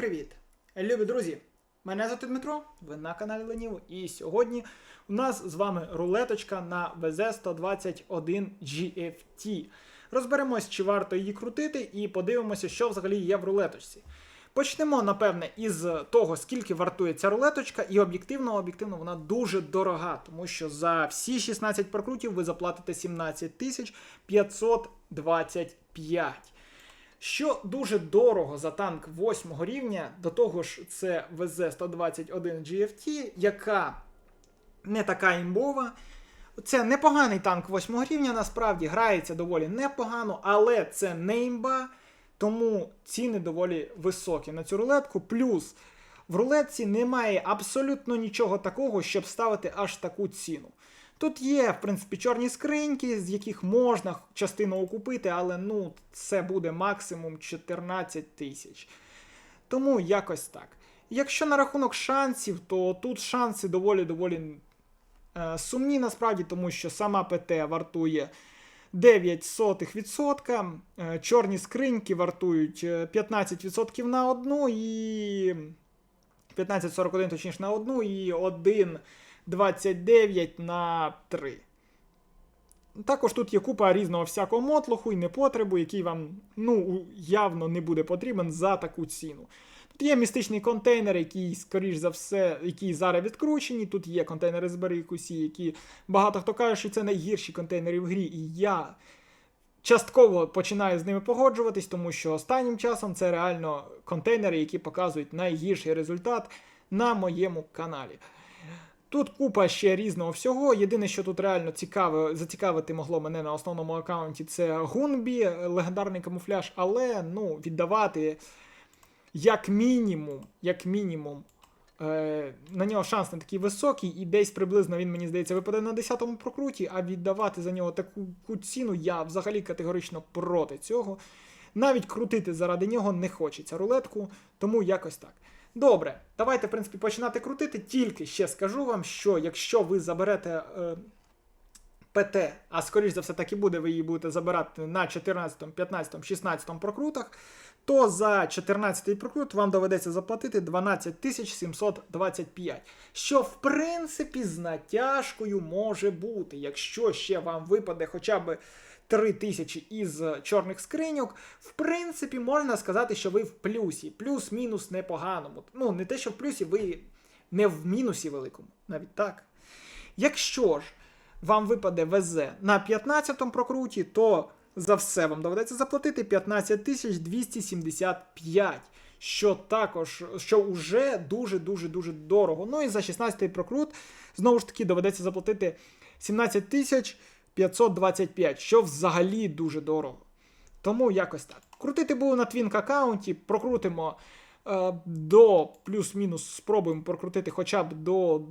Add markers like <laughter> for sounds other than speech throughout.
привіт! Любі друзі! Мене звати Дмитро, ви на каналі Леніво, і сьогодні у нас з вами рулеточка на VZ121 GFT. Розберемось, чи варто її крутити, і подивимося, що взагалі є в рулеточці. Почнемо, напевне, із того, скільки вартує ця рулеточка, і об'єктивно, об'єктивно вона дуже дорога, тому що за всі 16 прокрутів ви заплатите 17 тисяч 525. Що дуже дорого за танк 8 рівня, до того ж, це ВЗ-121 GFT, яка не така імбова. Це непоганий танк 8 рівня, насправді грається доволі непогано, але це не імба, тому ціни доволі високі на цю рулетку. Плюс в рулетці немає абсолютно нічого такого, щоб ставити аж таку ціну. Тут є, в принципі, чорні скриньки, з яких можна частину окупити, але ну, це буде максимум 14 тисяч. Тому якось так. Якщо на рахунок шансів, то тут шанси доволі-доволі е, сумні насправді, тому що сама ПТ вартує 9%, е, чорні скриньки вартують е, 15% на одну і 15,41 точніше на одну і 1,29 на 3. Також тут є купа різного всякого мотлоху і непотребу, який вам ну, явно не буде потрібен за таку ціну. Тут є містичний контейнер, який, скоріш за все, який зараз відкручені. Тут є контейнери з Берикусі, які багато хто каже, що це найгірші контейнери в грі. І я частково починаю з ними погоджуватись, тому що останнім часом це реально контейнери, які показують найгірший результат на моєму каналі. Тут купа ще різного всього. Єдине, що тут реально цікаве, зацікавити могло мене на основному аккаунті, це Гунбі, легендарний камуфляж, але ну, віддавати як мінімум, як мінімум, е, на нього шанс не такий високий, і десь приблизно він, мені здається, випаде на 10-му прокруті, а віддавати за нього таку ціну я взагалі категорично проти цього. Навіть крутити заради нього не хочеться рулетку, тому якось так. Добре, давайте, в принципі, починати крутити. Тільки ще скажу вам, що якщо ви заберете е, ПТ, а скоріш за все так і буде, ви її будете забирати на 14, 15, 16 прокрутах, то за 14 прокрут вам доведеться заплатити 12 725. Що, в принципі, з натяжкою може бути. Якщо ще вам випаде хоча б 3 тисячі із чорних скриньок, в принципі, можна сказати, що ви в плюсі. Плюс-мінус непоганому. Ну, не те, що в плюсі, ви не в мінусі великому. Навіть так. Якщо ж вам випаде ВЗ на 15-му прокруті, то за все вам доведеться заплатити 15 275. Що також, що вже дуже-дуже дуже дорого. Ну і за 16-й прокрут, знову ж таки, доведеться заплатити 17 тисяч 525, що взагалі дуже дорого. Тому якось так. Крутити буду на твінк аккаунті, прокрутимо е, до плюс-мінус, спробуємо прокрутити хоча б до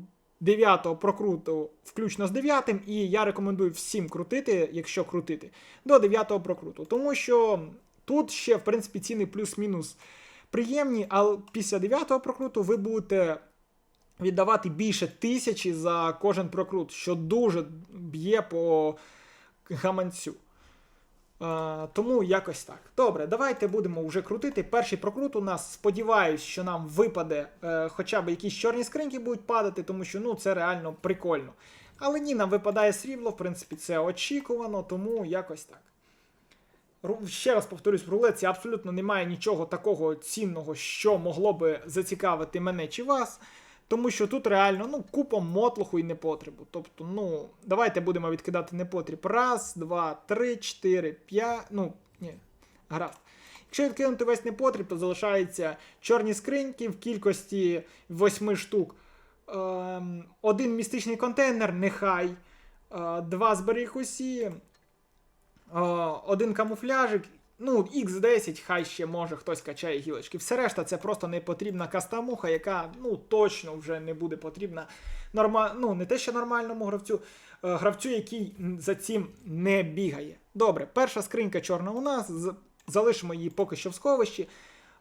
9-го прокруту, включно з 9 і я рекомендую всім крутити, якщо крутити, до 9-го прокруту. Тому що тут ще, в принципі, ціни плюс-мінус приємні, а після 9-го прокруту ви будете віддавати більше тисячі за кожен прокрут, що дуже б'є по гаманцю. Е, тому якось так. Добре, давайте будемо вже крутити. Перший прокрут у нас, сподіваюсь, що нам випаде е, хоча б якісь чорні скриньки будуть падати, тому що ну, це реально прикольно. Але ні, нам випадає срібло, в принципі, це очікувано, тому якось так. Ще раз повторюсь, в рулетці абсолютно немає нічого такого цінного, що могло би зацікавити мене чи вас. Тому що тут реально ну, купа мотлоху і непотребу. Тобто, ну, давайте будемо відкидати непотріб. Раз, два, три, чотири, п'ять. Ну, ні, гаразд. Якщо відкинути весь непотріб, то залишаються чорні скриньки в кількості 8 штук. Ем, один містичний контейнер, нехай. Е, два зберіг усі. Е, один камуфляжик. Ну, X10, хай ще може хтось качає гілочки. Все решта це просто непотрібна кастамуха, яка ну, точно вже не буде потрібна норма... ну, не те, що нормальному гравцю, е, гравцю, який за цим не бігає. Добре, перша скринька чорна у нас. Залишимо її поки що в сховищі.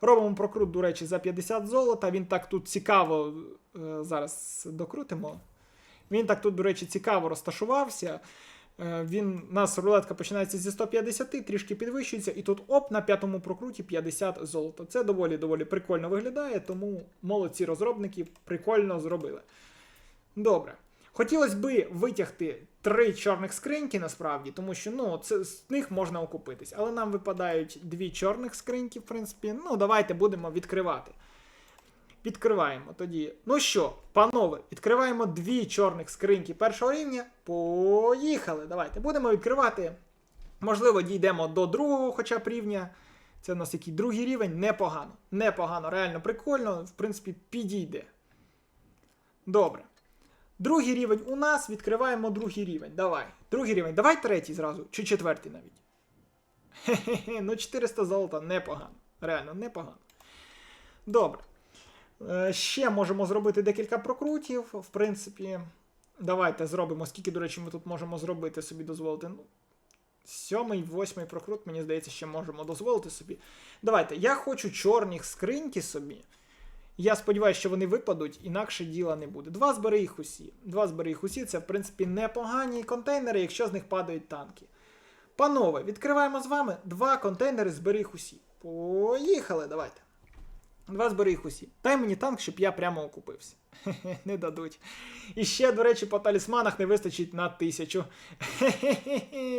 Робимо прокрут, до речі, за 50 золота. Він так тут цікаво е, зараз докрутимо. Він так тут, до речі, цікаво розташувався. Е, Він у нас рулетка починається зі 150, трішки підвищується, і тут оп, на п'ятому прокруті 50 золота. Це доволі доволі прикольно виглядає, тому молодці розробники прикольно зробили. Добре. Хотілося би витягти три чорних скриньки насправді, тому що ну, це, з них можна окупитись. Але нам випадають дві чорних скриньки, в принципі. Ну, давайте будемо відкривати. Відкриваємо тоді. Ну що, панове, відкриваємо дві чорних скриньки першого рівня. Поїхали. Давайте. Будемо відкривати. Можливо, дійдемо до другого хоча б рівня. Це у нас який другий рівень. Непогано. Непогано, реально прикольно. В принципі, підійде. Добре. Другий рівень у нас. Відкриваємо другий рівень. Давай. Другий рівень. Давай третій зразу. Чи четвертий навіть. Хе-хе-хе. Ну 400 золота непогано. Реально, непогано. Добре. Е, Ще можемо зробити декілька прокрутів. В принципі, давайте зробимо. Скільки, до речі, ми тут можемо зробити собі дозволити. Ну, сьомий, восьмий прокрут, мені здається, ще можемо дозволити собі. Давайте, я хочу чорні скриньки собі. Я сподіваюся, що вони випадуть, інакше діла не буде. Два збери їх усі. Два збери їх усі це, в принципі, непогані контейнери, якщо з них падають танки. Панове, відкриваємо з вами два контейнери, збери їх усі. Поїхали, давайте. Два збери їх усі. Дай мені танк, щоб я прямо окупився. <laughs> Не дадуть. І ще, до речі, по талісманах не вистачить на тисячу. <laughs>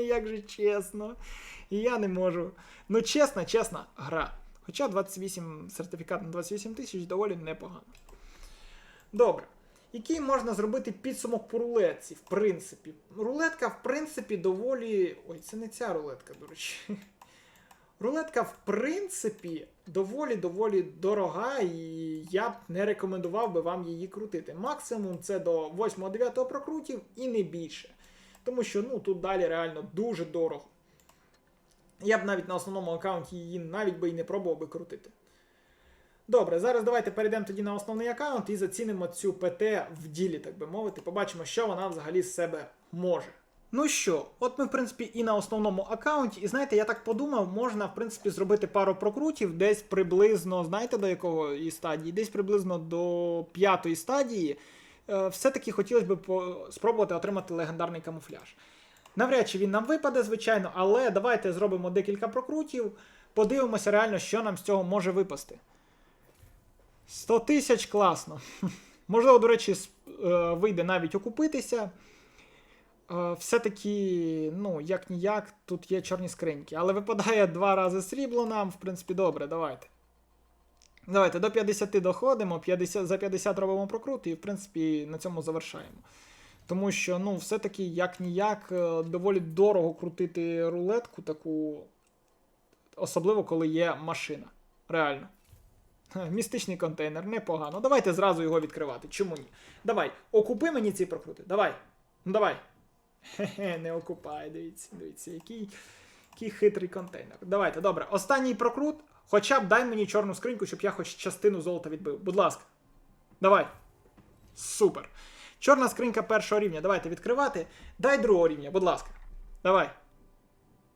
Як же чесно. Я не можу. Ну, чесна, чесна гра. Хоча 28 сертифікат на 28 тисяч доволі непогано. Добре. Який можна зробити підсумок по рулетці, в принципі. Рулетка, в принципі, доволі. Ой, це не ця рулетка, до речі. <laughs> Рулетка, в принципі, доволі-доволі дорога, і я б не рекомендував би вам її крутити. Максимум це до 8-9 прокрутів і не більше. Тому що ну, тут далі реально дуже дорого. Я б навіть на основному аккаунті її навіть би і не пробував би крутити. Добре, зараз давайте перейдемо тоді на основний аккаунт і зацінимо цю ПТ в ділі, так би мовити. Побачимо, що вона взагалі з себе може. Ну що, от ми, в принципі, і на основному аккаунті, і знаєте, я так подумав, можна, в принципі, зробити пару прокрутів десь приблизно, знаєте, до якого і стадії? Десь приблизно до п'ятої стадії. Е, Все-таки хотілося б спробувати отримати легендарний камуфляж. Навряд чи він нам випаде, звичайно, але давайте зробимо декілька прокрутів, подивимося реально, що нам з цього може випасти. 100 тисяч класно. <laughs> Можливо, до речі, е, вийде навіть окупитися. Е, Все-таки, ну, як ніяк, тут є чорні скриньки. Але випадає два рази срібло нам, в принципі, добре, давайте. Давайте до 50 доходимо, 50, за 50 робимо прокрут і, в принципі, на цьому завершаємо. Тому що, ну, все-таки, як ніяк, е, доволі дорого крутити рулетку таку, особливо коли є машина. Реально. Містичний контейнер, непогано. Давайте зразу його відкривати. Чому ні? Давай, окупи мені ці прокрути. Давай. Ну давай. Хе-хе, не окупай, дивіться, дивіться, який, який хитрий контейнер. Давайте, добре. Останній прокрут. Хоча б дай мені чорну скриньку, щоб я хоч частину золота відбив. Будь ласка. Давай. Супер. Чорна скринька першого рівня. Давайте відкривати. Дай другого рівня, будь ласка. Давай.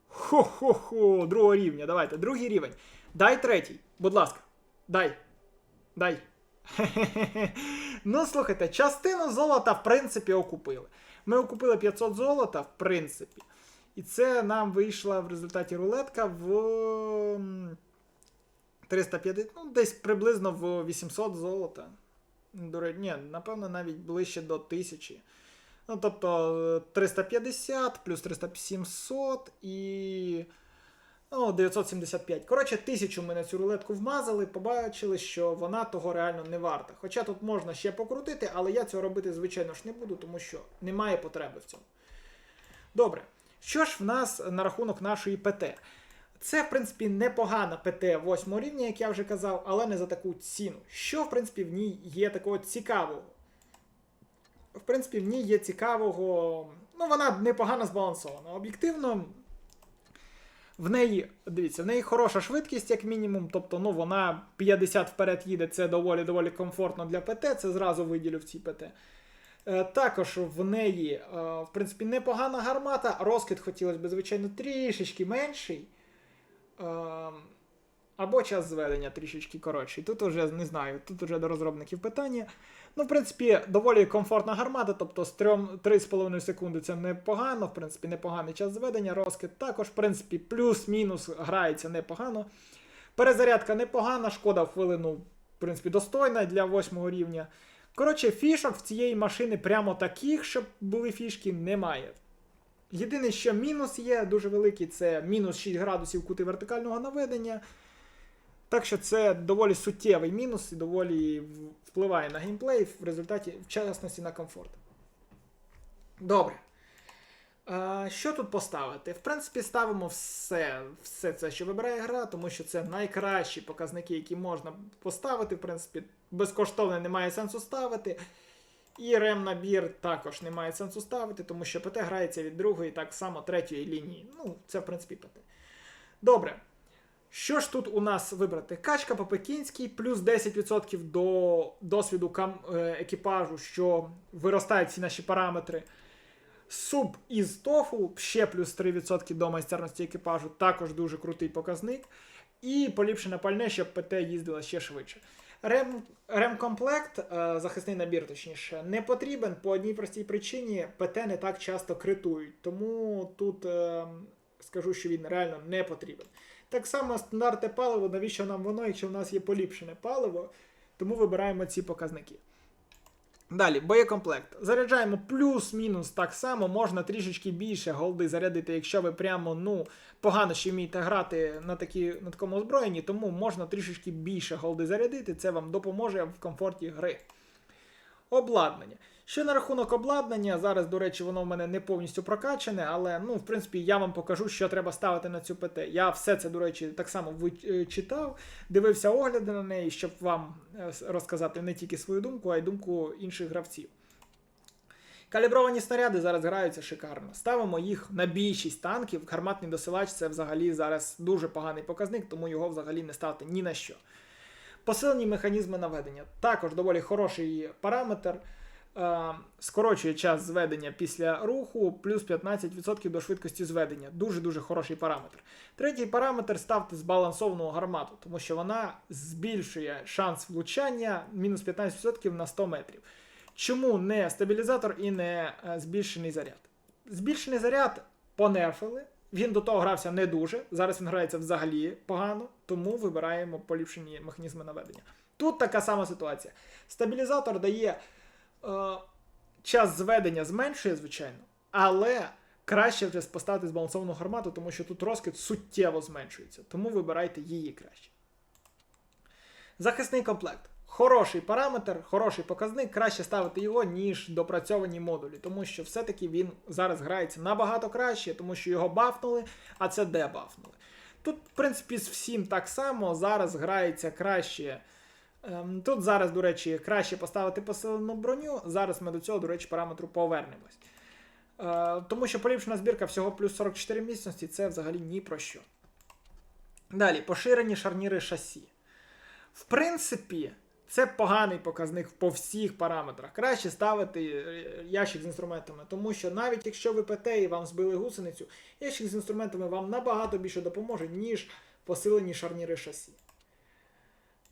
Хо-хо-хо, другого рівня. Давайте. Другий рівень. Дай третій, будь ласка. Дай. Дай. Хе-хе-хе. Ну, слухайте, частину золота, в принципі, окупили. Ми окупили 500 золота, в принципі. І це нам вийшла в результаті рулетка в 350, ну, десь приблизно в 800 золота. Ні, напевно, навіть ближче до 1000. Ну, тобто е, 350 плюс 3700 і. Ну, 975. Коротше, тисячу ми на цю рулетку вмазали, побачили, що вона того реально не варта. Хоча тут можна ще покрутити, але я цього робити, звичайно ж, не буду, тому що немає потреби в цьому. Добре. Що ж в нас на рахунок нашої ПТ? Це, в принципі, непогана ПТ 8 рівня, як я вже казав, але не за таку ціну. Що, в принципі, в ній є такого цікавого? В принципі, в ній є цікавого. Ну, вона непогано збалансована. Об'єктивно, в неї, дивіться, в неї хороша швидкість, як мінімум. Тобто, ну, вона 50 вперед їде, це доволі доволі комфортно для ПТ, це зразу виділю в цій ПТ. Е, Також в неї, е, в принципі, непогана гармата. Розкид хотілося б, звичайно, трішечки менший. Е, Або час зведення трішечки коротший. Тут уже не знаю, тут уже до розробників питання. Ну, в принципі, доволі комфортна гармата, тобто з 3 3,5 секунди це непогано, в принципі, непоганий час зведення. Розкид також, в принципі, плюс-мінус грається непогано. Перезарядка непогана, шкода в хвилину, в принципі, достойна для 8 рівня. Коротше, фішок в цієї машини прямо таких, щоб були фішки, немає. Єдине, що мінус є дуже великий, це мінус 6 градусів кути вертикального наведення. Так що це доволі суттєвий мінус і доволі впливає на геймплей, в результаті, в частності, на комфорт. Добре. А, що тут поставити? В принципі, ставимо все, все це, що вибирає гра, тому що це найкращі показники, які можна поставити. В принципі, безкоштовно немає сенсу ставити. І рем-набір також немає сенсу ставити, тому що ПТ грається від другої, так само третьої лінії. Ну, це, в принципі, ПТ. Добре. Що ж тут у нас вибрати? Качка по-пекінській, плюс 10% до досвіду кам- е, екіпажу, що виростають ці наші параметри. Суп із тофу, ще плюс 3% до майстерності екіпажу, також дуже крутий показник. І поліпшене пальне, щоб ПТ їздила ще швидше. Рем, ремкомплект, е, захисний набір, точніше, не потрібен по одній простій причині. ПТ не так часто критують. Тому тут е, скажу, що він реально не потрібен. Так само стандартне паливо, навіщо нам воно, якщо в нас є поліпшене паливо, тому вибираємо ці показники. Далі, боєкомплект. Заряджаємо плюс-мінус так само, можна трішечки більше голди зарядити, якщо ви прямо ну, погано ще вмієте грати на, такі, на такому озброєнні, тому можна трішечки більше голди зарядити, це вам допоможе в комфорті гри. Обладнання. Що на рахунок обладнання, зараз, до речі, воно в мене не повністю прокачане, але ну, в принципі, я вам покажу, що треба ставити на цю ПТ. Я все це, до речі, так само вичитав, дивився огляди на неї, щоб вам е, розказати не тільки свою думку, а й думку інших гравців. Калібровані снаряди зараз граються шикарно. Ставимо їх на більшість танків. Гарматний досилач це взагалі зараз дуже поганий показник, тому його взагалі не ставити ні на що. Посилені механізми наведення. Також доволі хороший параметр. Е, скорочує час зведення після руху, плюс 15% до швидкості зведення. Дуже-дуже хороший параметр. Третій параметр ставте збалансовану гармату, тому що вона збільшує шанс влучання мінус 15% на 100 метрів. Чому не стабілізатор і не е, збільшений заряд? Збільшений заряд понерфили. Він до того грався не дуже. Зараз він грається взагалі погано, тому вибираємо поліпшені механізми наведення. Тут така сама ситуація. Стабілізатор дає час зведення зменшує, звичайно, але краще вже поставити збалансовану гармату, тому що тут розкид суттєво зменшується. Тому вибирайте її краще. Захисний комплект. Хороший параметр, хороший показник, краще ставити його, ніж допрацьовані модулі, тому що все-таки він зараз грається набагато краще, тому що його бафнули, а це дебафнули. Тут, в принципі, з всім так само зараз грається краще. Ем, Тут зараз, до речі, краще поставити посилену броню. Зараз ми до цього, до речі, параметру повернемось. Е, Тому що поліпшена збірка всього плюс 44 міцності це взагалі ні про що. Далі, поширені шарніри шасі. В принципі, це поганий показник по всіх параметрах. Краще ставити е, ящик з інструментами, тому що навіть якщо ви ПТ і вам збили гусеницю, ящик з інструментами вам набагато більше допоможе, ніж посилені шарніри шасі.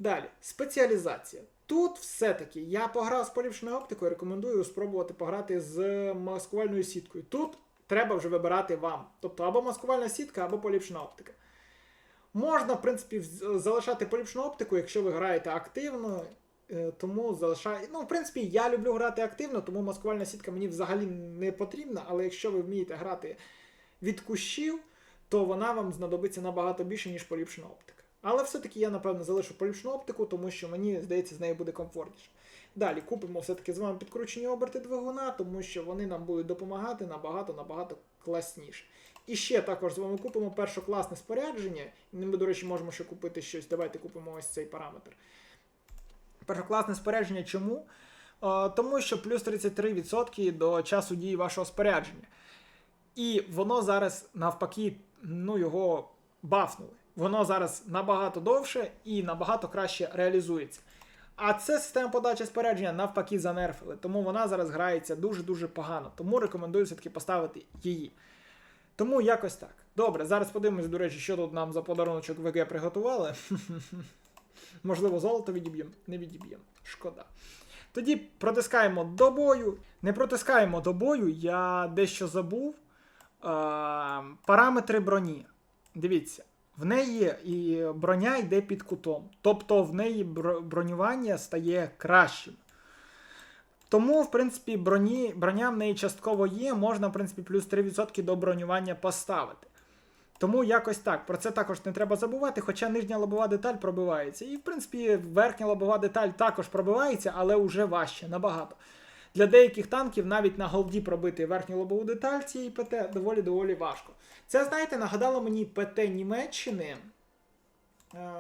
Далі, спеціалізація. Тут все-таки я пограв з поліпшеною оптикою, рекомендую спробувати пограти з маскувальною сіткою. Тут треба вже вибирати вам. Тобто або маскувальна сітка, або поліпшена оптика. Можна, в принципі, залишати поліпшену оптику, якщо ви граєте активно. е, Тому залишай. Ну, в принципі, я люблю грати активно, тому маскувальна сітка мені взагалі не потрібна. Але якщо ви вмієте грати від кущів, то вона вам знадобиться набагато більше, ніж поліпшена оптика. Але все-таки я, напевно, залишу поліпшену оптику, тому що мені здається, з нею буде комфортніше. Далі купимо все-таки з вами підкручені оберти двигуна, тому що вони нам будуть допомагати набагато-набагато класніше. І ще також з вами купимо першокласне спорядження. Ми, до речі, можемо ще купити щось. Давайте купимо ось цей параметр. Першокласне спорядження чому? Тому що плюс 33% до часу дії вашого спорядження. І воно зараз навпаки, ну, його бафнули. Воно зараз набагато довше і набагато краще реалізується. А це система подачі спорядження навпаки занерфили, тому вона зараз грається дуже-дуже погано. Тому рекомендую все-таки поставити її. Тому якось так. Добре, зараз подивимось, до речі, що тут нам за подаруночок ВГ приготували. <laughs> Можливо, золото відіб'ємо, не відіб'ємо. Шкода. Тоді протискаємо до бою. Не протискаємо до бою, я дещо забув. Е, параметри броні. Дивіться, в неї і броня йде під кутом. Тобто в неї бронювання стає кращим. Тому, в принципі, броні, броня в неї частково є, можна, в принципі, плюс 3% до бронювання поставити. Тому якось так. Про це також не треба забувати, хоча нижня лобова деталь пробивається. І, в принципі, верхня лобова деталь також пробивається, але вже важче, набагато. Для деяких танків навіть на голді пробити верхню лобову деталь цієї ПТ доволі доволі важко. Це, знаєте, нагадало мені ПТ Німеччини. Е,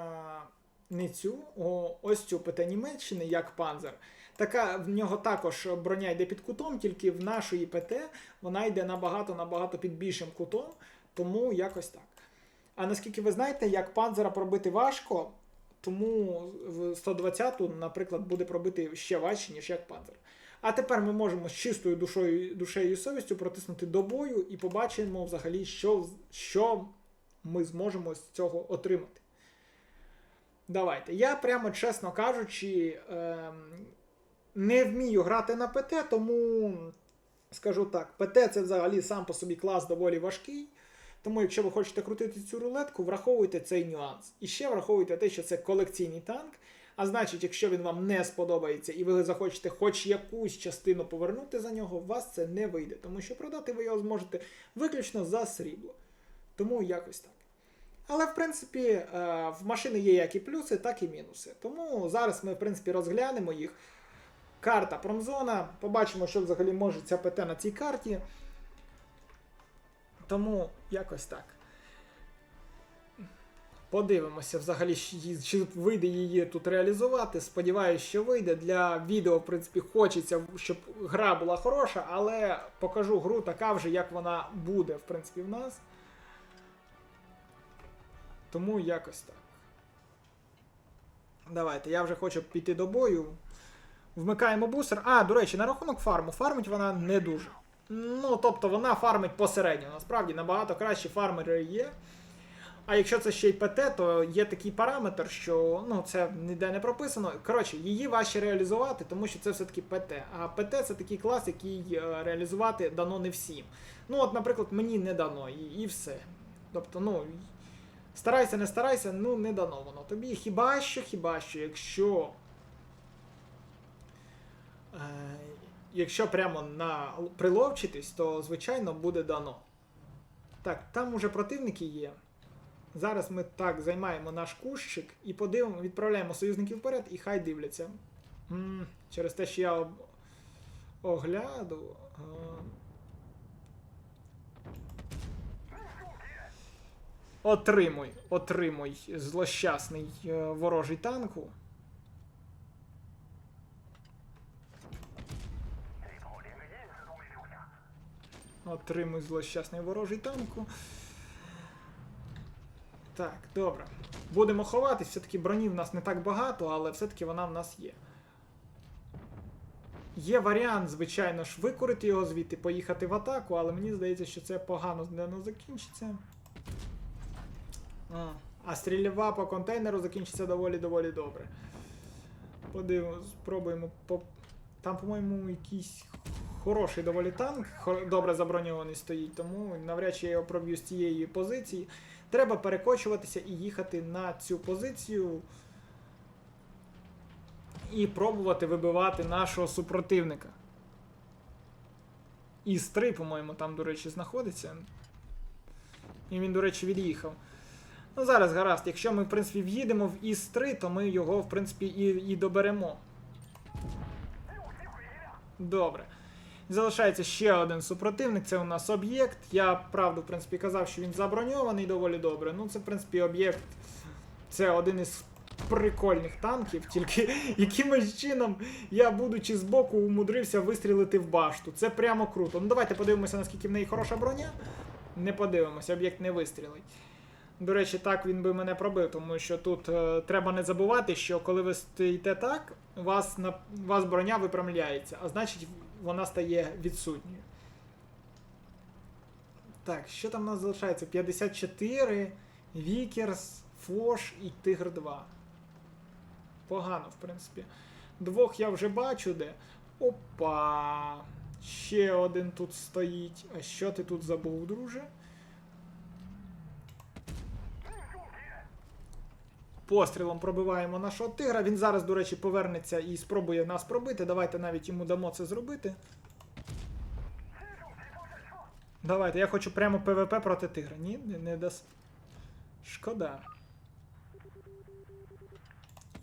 не цю, о, ось цю ПТ Німеччини, як Панзер. Така в нього також броня йде під кутом, тільки в нашої ПТ вона йде набагато-набагато під більшим кутом, тому якось так. А наскільки ви знаєте, як панзера пробити важко, тому в 120-ту, наприклад, буде пробити ще важче, ніж як панзер. А тепер ми можемо з чистою душою, душею і совістю протиснути до бою і побачимо взагалі, що, що ми зможемо з цього отримати. Давайте. Я прямо чесно кажучи, ем, не вмію грати на ПТ, тому скажу так, ПТ це взагалі сам по собі клас доволі важкий. Тому, якщо ви хочете крутити цю рулетку, враховуйте цей нюанс. І ще враховуйте те, що це колекційний танк. А значить, якщо він вам не сподобається і ви захочете хоч якусь частину повернути за нього, у вас це не вийде, тому що продати ви його зможете виключно за срібло. Тому якось так. Але, в принципі, е, в машини є як і плюси, так і мінуси. Тому зараз ми, в принципі, розглянемо їх. Карта промзона. Побачимо, що взагалі може ця ПТ на цій карті. Тому якось так. Подивимося, взагалі, чи вийде її тут реалізувати. Сподіваюсь, що вийде. Для відео, в принципі, хочеться, щоб гра була хороша, але покажу гру така вже, як вона буде, в принципі, в нас. Тому якось так. Давайте, я вже хочу піти до бою. Вмикаємо бустер. А, до речі, на рахунок фарму. Фармить вона не дуже. Ну, тобто вона фармить посередньо. Насправді набагато кращі фармери є. А якщо це ще й ПТ, то є такий параметр, що ну, це ніде не прописано. Коротше, її важче реалізувати, тому що це все-таки ПТ. А ПТ це такий клас, який е, реалізувати дано не всім. Ну, от, наприклад, мені не дано, і, і все. Тобто, ну. Старайся, не старайся, ну не дано воно. Тобі хіба що, хіба що, якщо. Е, якщо прямо на приловчитись, то звичайно буде дано. Так, там уже противники є. Зараз ми так займаємо наш кущик і подивимо, відправляємо союзників вперед і хай дивляться. м через те, що я об... огляду. е, Отримуй, отримуй злощасний е, ворожий танку. Отримуй злощасний ворожий танку. Так, добре. Будемо ховатись, все-таки броні в нас не так багато, але все-таки вона в нас є. Є варіант, звичайно ж, викурити його звідти, поїхати в атаку, але мені здається, що це погано для нас закінчиться. А, а стрільба по контейнеру закінчиться доволі-доволі добре. Подивимось, спробуємо. По... Там, по-моєму, якийсь хороший доволі танк, добре заброньований стоїть, тому навряд чи я його проб'ю з цієї позиції. Треба перекочуватися і їхати на цю позицію. І пробувати вибивати нашого супротивника. Із 3, по-моєму, там, до речі, знаходиться. І він, до речі, від'їхав. Ну, зараз гаразд, якщо ми, в принципі, в'їдемо в ІС-3, то ми його, в принципі, і, і доберемо. Добре. Залишається ще один супротивник, це у нас об'єкт. Я правду, в принципі, казав, що він заброньований доволі добре. Ну, це, в принципі, об'єкт. Це один із прикольних танків, тільки <laughs> якимось чином я, будучи збоку, умудрився вистрілити в башту. Це прямо круто. Ну давайте подивимося, наскільки в неї хороша броня. Не подивимося, об'єкт не вистрілить. До речі, так він би мене пробив, тому що тут е, треба не забувати, що коли ви стоїте так, у вас, на, у вас броня випрямляється, а значить вона стає відсутньою. Так, що там у нас залишається? 54, Вікерс, Фош і Тигр 2. Погано, в принципі. Двох я вже бачу де. Опа. Ще один тут стоїть. А що ти тут забув, друже? Пострілом пробиваємо нашого тигра. Він зараз, до речі, повернеться і спробує нас пробити. Давайте навіть йому дамо це зробити. Давайте, я хочу прямо ПВП проти тигра. Ні, не, не дасть. Шкода.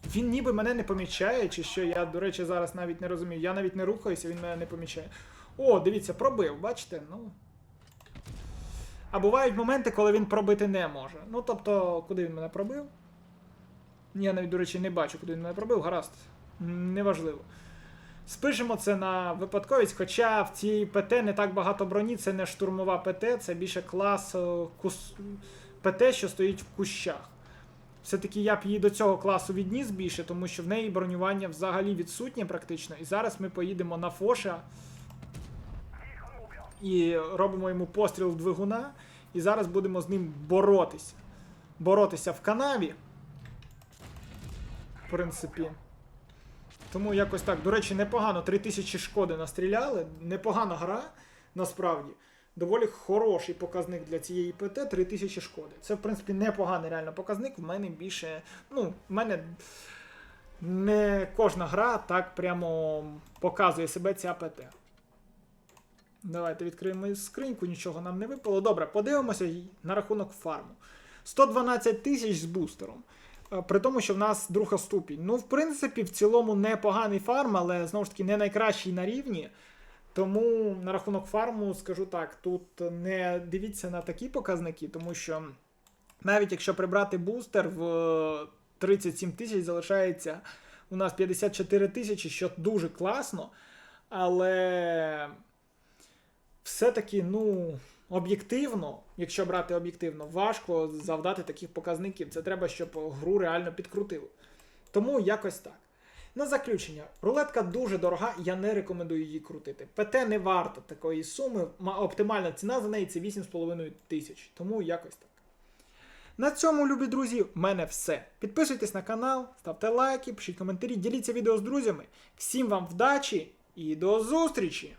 Він ніби мене не помічає, чи що я, до речі, зараз навіть не розумію. Я навіть не рухаюся, він мене не помічає. О, дивіться, пробив, бачите? Ну. А бувають моменти, коли він пробити не може. Ну, тобто, куди він мене пробив? Я навіть, до речі, не бачу, куди він мене пробив, гаразд. Неважливо. Спишемо це на випадковість, хоча в цій ПТ не так багато броні, це не штурмова ПТ, це більше клас е, кус... ПТ, що стоїть в кущах. Все-таки я б її до цього класу відніс більше, тому що в неї бронювання взагалі відсутнє практично. І зараз ми поїдемо на Фоша і робимо йому постріл двигуна. І зараз будемо з ним боротися. Боротися в канаві. Принципі. Тому якось так. До речі, непогано. 3000 шкоди настріляли. Непогана гра, насправді. Доволі хороший показник для цієї ПТ 3000 шкоди. Це, в принципі, непоганий реально показник. В мене більше. Ну, в мене не кожна гра так прямо показує себе ця ПТ. Давайте відкриємо скриньку, нічого нам не випало. Добре, подивимося на рахунок фарму. 112 тисяч з бустером. Е, При тому, що в нас друга ступінь. Ну, в принципі, в цілому непоганий фарм, але знову ж таки не найкращий на рівні. Тому на рахунок фарму скажу так: тут не дивіться на такі показники, тому що навіть якщо прибрати бустер в 37 тисяч залишається у нас 54 тисячі, що дуже класно. Але все-таки, ну, об'єктивно, якщо брати об'єктивно, важко завдати таких показників. Це треба, щоб гру реально підкрутили. Тому якось так. На заключення, рулетка дуже дорога, я не рекомендую її крутити. ПТ не варто такої суми. Оптимальна ціна за неї це 8,5 тисяч. Тому якось так. На цьому, любі друзі, в мене все. Підписуйтесь на канал, ставте лайки, пишіть коментарі, діліться відео з друзями. Всім вам вдачі і до зустрічі!